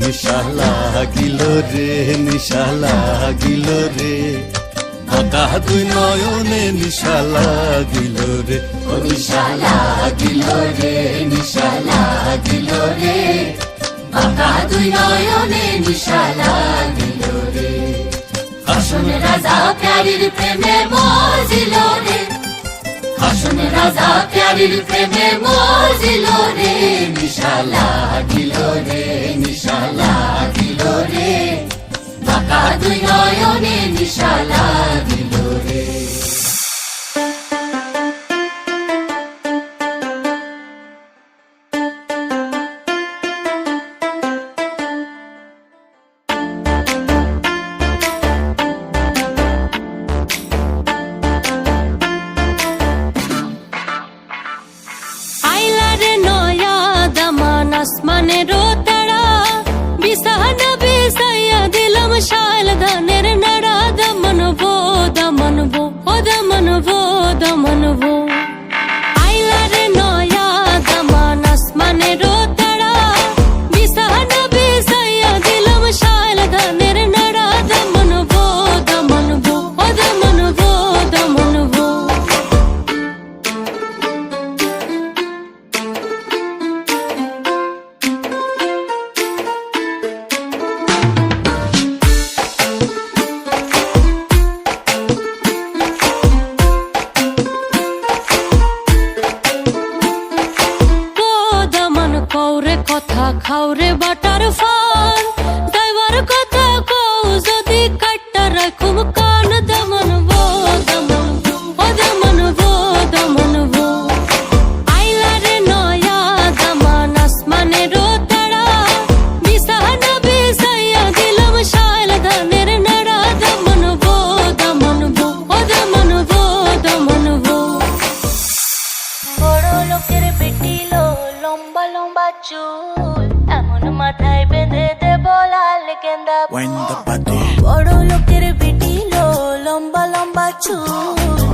নিশা লাগিল রে, নিশা লাগিল রে। বাঁকা দুই নয়নে নিশা লাগিল রে। ও নিশা লাগিল রে, নিশা লাগিল রে। বাঁকা দুই নয়নে নিশা লাগিল রে। আসন রাজা প্যারির প্রেমে মজিল রে। আসন রাজা প্যারির প্রেমে মজিল রে। নিশা লাগিল রে, নিশা দুই নয়নে নিশা ও খাওরে বাটার ফান। ড্রাইভার কথা কও, যদি কাটটা রাখুম কান, দমন ভো দমন ও দমন ভো দমন ভো আইলা রে নয়া দমন আসমানের তারা। বিসাহান বিসাইয়া দিলাম শাল ধানের নাড়া। দমন ভো দমন ভো ও দমন ভো দমন ভো বড় লোকের লম্বা লম্বা চুল। মাথায় বেঁধে দেব লাল গেন্দা When the party বড় লোকের বেটিলো লম্বা লম্বা চুল